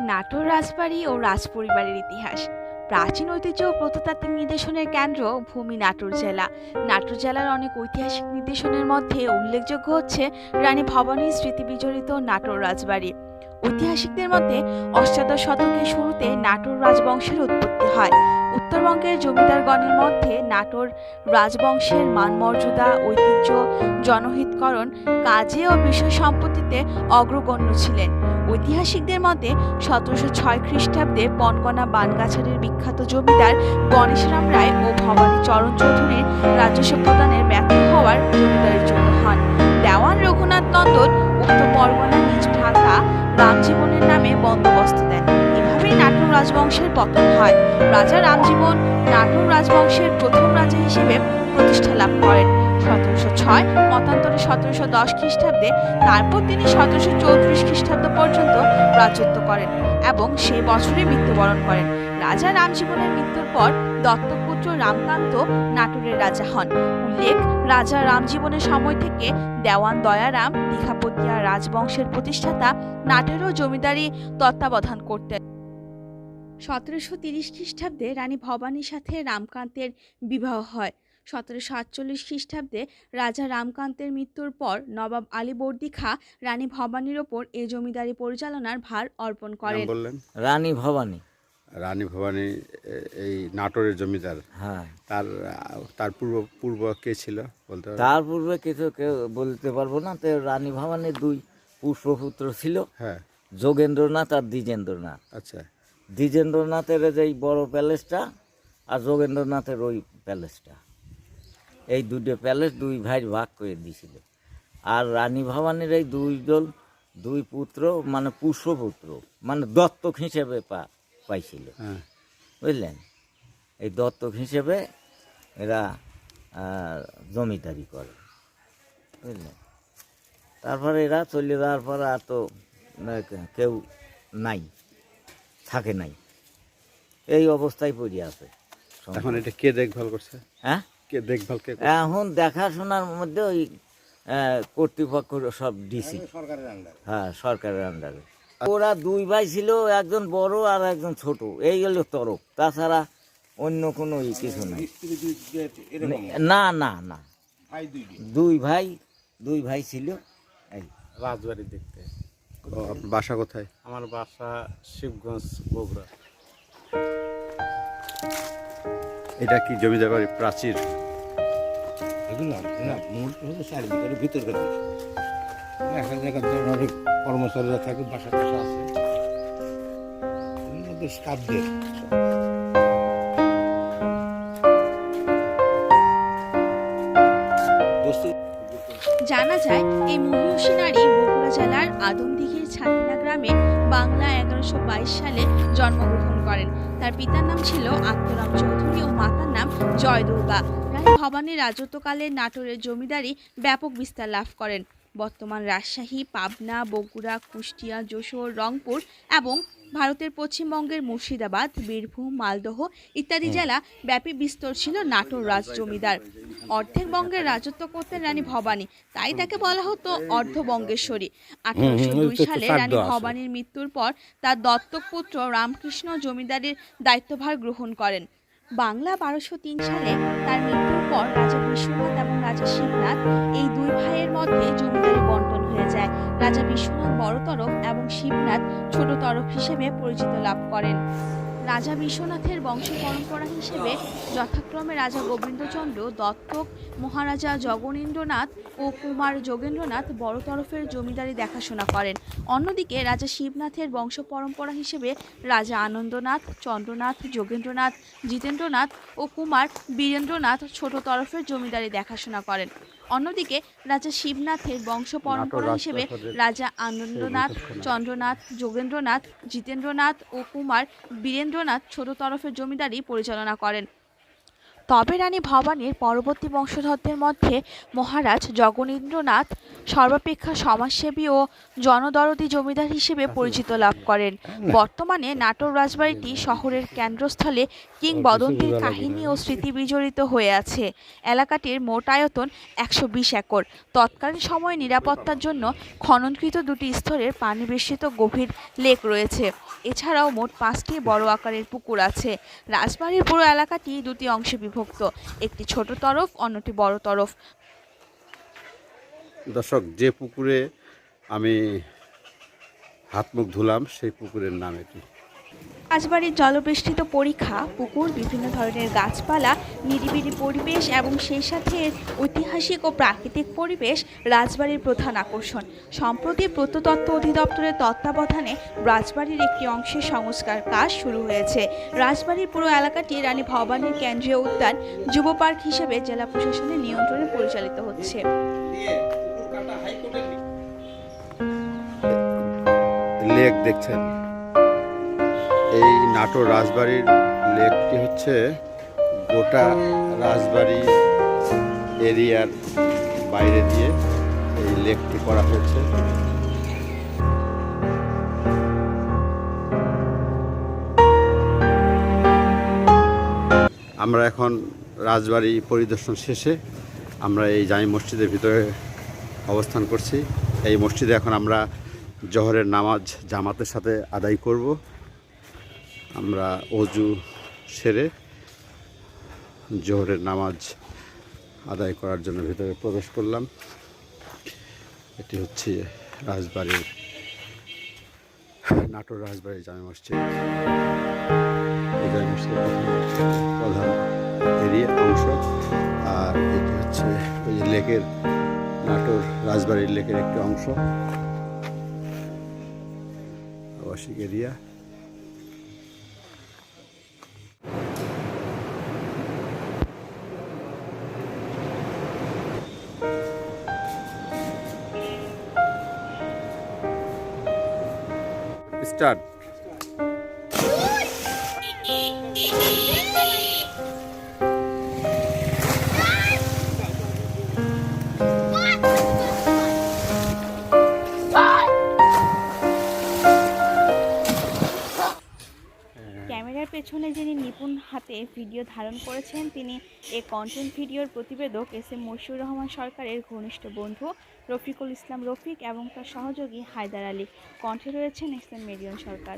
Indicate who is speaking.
Speaker 1: নাটোর রাজবাড়ি ও রাজপরিবারের ইতিহাস। প্রাচীন ঐতিহ্য ও প্রত্নতাত্ত্বিক নির্দেশনের কেন্দ্র ভূমি নাটোর জেলা। নাটোর জেলার অনেক ঐতিহাসিক নির্দেশনের মধ্যে উল্লেখযোগ্য হচ্ছে রানী ভবানীর স্মৃতি বিজড়িত নাটোর রাজবাড়ি। ঐতিহাসিকদের মতে অষ্টাদশ শতকের শুরুতে নাটোর রাজবংশের উৎপত্তি হয়। উত্তরবঙ্গের জমিদারগণের মধ্যে নাটোর রাজবংশের মানমর্যাদা, ঐতিহ্য, জনহিতকরণ, কাজে ও বিষয় সম্পত্তিতে অগ্রগণ্য ছিলেন। ঐতিহাসিকদের মতে সতেরোশো ছয় খ্রিস্টাব্দে পনকনা বানগাছাড়ির বিখ্যাত জমিদার গণেশরাম রায় ও ভবানী চরণ চৌধুরীর রাজস্ব প্রদানের ব্যর্থ হওয়ার জমিদারের জন্য হন। দেওয়ান রঘুনাথ নন্দন উক্ত পরগনা নিজ ভ্রাতা রামজীবনের নামে বন্দোবস্ত দেন। নাটোর রাজবংশের পতন হয়। রাজা রামজীবন নাটোর রাজবংশের প্রথম রাজা হিসেবে প্রতিষ্ঠা লাভ করেন। সতেরোশো ছয় মতান্তরে সতেরোশো দশ খ্রিস্টাব্দে তারপর তিনি সতেরোশো চৌত্রিশ খ্রিস্টাব্দ পর্যন্ত রাজত্ব করেন এবং সেই বছরে মৃত্যুবরণ করেন। রাজা রামজীবনের মৃত্যুর পর দত্তপুত্র রামকান্ত নাটোরের রাজা হন। উল্লেখ, রাজা রামজীবনের সময় থেকে দেওয়ান দয়ারাম, দীঘাপতিয়া রাজবংশের প্রতিষ্ঠাতা, নাটোরও জমিদারি তত্ত্বাবধান করতেন। সতেরোশো তিরিশ খ্রিস্টাব্দে রানী ভবানীর সাথে রামকান্তের বিবাহ হয়। সতেরোশো আটচল্লিশ খ্রিস্টাব্দে রাজা রামকান্তের মৃত্যুর পর নবাব আলীবর্দী খাঁ রানী ভবানীর ওপর এ জমিদারি পরিচালনার ভার অর্পণ করেন।
Speaker 2: বললেন?
Speaker 3: রানী ভবানী।
Speaker 2: রানী ভবানী এই নাটোরের জমিদার।
Speaker 3: হ্যাঁ।
Speaker 2: তার তার পূর্ব পূর্ব কে ছিল বলতে পারবেন?
Speaker 3: তার পূর্বে কিছু কেউ বলতে পারব না। তো রানী ভবানীর দুই পুষ্পপুত্র ছিল।
Speaker 2: হ্যাঁ।
Speaker 3: যোগেন্দ্রনাথ আর দ্বিজেন্দ্রনাথ।
Speaker 2: আচ্ছা।
Speaker 3: দ্বিজেন্দ্রনাথের যেই বড় প্যালেসটা আর যোগেন্দ্রনাথের ওই প্যালেসটা। এই দুটো প্যালেস দুই ভাই ভাগ করে দিয়েছিল। আর রানী ভবানীর এই দুইজন দুই পুত্র মানে পুষ্পপুত্র মানে দত্তক হিসেবে পা পাইছিল।
Speaker 2: হ্যাঁ।
Speaker 3: বুঝলেন? এই দত্তক হিসেবে এরা জমিদারি করে। বুঝলেন? তারপরে এরা চলে যাওয়ার পর আর তো কেউ নাই। থাকে নাই। এই অবস্থায় পড়ে আছে।
Speaker 2: এখন এটা কে দেখভাল করছে?
Speaker 3: হ্যাঁ?
Speaker 2: কে দেখভাল কে?
Speaker 3: এখন দেখাশোনার মধ্যে ওই কর্তৃপক্ষ সব ডিসি। হ্যাঁ সরকারের আন্ডারে ওরা দুই ভাই ছিল একজন বড় আর একজন ছোট। এই হলো তরক। তাছাড়া অন্য কোনো ই কিছু নাই। না না না। দুই ভাই দুই ভাই ছিল। এই।
Speaker 4: রাজবাড়ি দেখতে।
Speaker 2: বাসা কোথায়?
Speaker 4: আমার বাসা শিবগঞ্জ বগুড়া।
Speaker 2: এটা কি জমিদার বাড়ির প্রাচীর?
Speaker 5: এগুলো না মূল চারিদিকের ভিতরকার অনেক কর্মচারীরা থাকে বাসা টাসা আছে
Speaker 1: আদমদিঘির ছাতিনা গ্রামে বাংলা এগারোশো সালে জন্মগ্রহণ করেন। তার পিতার নাম ছিল আত্মরাম চৌধুরী ও মাতার নাম জয়দুর্গা। রায় ভবানীর রাজত্বকালে নাটোরের জমিদারি ব্যাপক বিস্তার লাভ করেন। বর্তমান রাজশাহী, পাবনা, বগুড়া, কুষ্টিয়া, যশোর, রংপুর এবং ভারতের পশ্চিমবঙ্গের মুর্শিদাবাদ বীরভূম মালদহ ইত্যাদি জেলা ব্যাপী বিস্তর ছিল নাটোর রাজ জমিদার অর্ধেক বঙ্গের রাজত্ব করতেন রানী ভবানী। তাই তাকে বলা হতো অর্ধবঙ্গেশ্বরী। আঠারোশো দুই সালে রানী ভবানীর মৃত্যুর পর তার দত্তক পুত্র রামকৃষ্ণ জমিদারের দায়িত্বভার গ্রহণ করেন। বাংলা বারোশো তিন সালে তার মৃত্যুর পর রাজা বিশ্বনাথ এবং রাজা শিবনাথ এই দুই ভাইয়ের মধ্যে জমিদারি বন্টন হয়ে যায়। রাজা বিশ্বনাথ বড় তরফ এবং শিবনাথ ছোট তরফ হিসেবে পরিচিত লাভ করেন। রাজা বিশ্বনাথের বংশ পরম্পরা হিসেবে যথাক্রমে রাজা গোবিন্দচন্দ্র, দত্তক, মহারাজা জগনীন্দ্রনাথ ও কুমার যোগেন্দ্রনাথ বড় তরফের জমিদারি দেখাশোনা করেন। অন্যদিকে রাজা শিবনাথের বংশ পরম্পরা হিসেবে রাজা আনন্দনাথ, চন্দ্রনাথ, যোগেন্দ্রনাথ, জিতেন্দ্রনাথ ও কুমার বীরেন্দ্রনাথ ছোট তরফের জমিদারি দেখাশোনা করেন। অন্যদিকে রাজা শিবনাথের বংশ পরম্পরা হিসেবে রাজা আনন্দনাথ চন্দ্রনাথ যোগেন্দ্রনাথ জিতেন্দ্রনাথ ও কুমার বীরেন্দ্রনাথ ছোট তরফের জমিদারি পরিচালনা করেন। তবে রানী ভবানীর পরবর্তী বংশধরদের মধ্যে মহারাজ জগনীন্দ্রনাথ সর্বাপেক্ষা সমাজসেবী ও জনদরদি জমিদার হিসেবে পরিচিত লাভ করেন। বর্তমানে নাটোর রাজবাড়িটি শহরের কেন্দ্রস্থলে কিংবদন্তির কাহিনী ও স্মৃতি বিজড়িত হয়ে আছে। এলাকাটির মোট আয়তন একশো বিশ একর। তৎকালীন সময়ে নিরাপত্তার জন্য খননকৃত দুটি স্তরের পানি বেষ্টিত গভীর লেক রয়েছে। এছাড়াও মোট পাঁচটি বড় আকারের পুকুর আছে। রাজবাড়ির পুরো এলাকাটি দুটি অংশে বিভক্ত। একটি ছোট তরফ, অন্যটি বড় তরফ।
Speaker 2: দর্শক, যে পুকুরে আমি হাত মুখ ধুলাম, সেই পুকুরের নাম এটি।
Speaker 1: রাজবাড়ির জলবেষ্টিত পরীক্ষা, পুকুর, বিভিন্ন ধরনের গাছপালা, নিরিবিলি পরিবেশ এবং সেই সাথে ঐতিহাসিক ও প্রাকৃতিক পরিবেশ রাজবাড়ির প্রধান আকর্ষণ। সম্প্রতি প্রত্নতত্ত্ব অধিদপ্তরের তত্ত্বাবধানে রাজবাড়ির একটি অংশের সংস্কার কাজ শুরু হয়েছে। রাজবাড়ির পুরো এলাকাটি রানী ভবানীর কেন্দ্রীয় উদ্যান, যুব পার্ক হিসেবে জেলা প্রশাসনের নিয়ন্ত্রণে পরিচালিত হচ্ছে।
Speaker 2: লেক দেখছেন? এই নাটোর রাজবাড়ির লেকটি হচ্ছে গোটা রাজবাড়ি এরিয়ার বাইরে দিয়ে এই লেকটি করা হয়েছে। আমরা এখন রাজবাড়ি পরিদর্শন শেষে আমরা এই জামি মসজিদের ভিতরে অবস্থান করছি। এই মসজিদে এখন আমরা জহরের নামাজ জামাতের সাথে আদায় করব। আমরা অজু সেরে জোহরের নামাজ আদায় করার জন্য ভিতরে প্রবেশ করলাম। এটি হচ্ছে রাজবাড়ির নাটোর রাজবাড়ির জামে মসজিদ। এই জামে প্রধান প্রধান এরিয়া অংশ। আর এটি হচ্ছে ওই লেকের নাটোর রাজবাড়ির লেকের একটি অংশ। আবাসিক এরিয়া। স্টার্ট
Speaker 1: ক্যামেরার পেছনে যিনি নিপুণ হাতে ভিডিও ধারণ করেছেন, তিনি এ কন্টেন্ট ভিডিওর প্রতিবেদক এস এম মশিউর রহমান সরকারের ঘনিষ্ঠ বন্ধু রফিকুল ইসলাম রফিক এবং তার সহযোগী হায়দার আলী। কণ্ঠে রয়েছেন এস এম মেরিয়ন সরকার।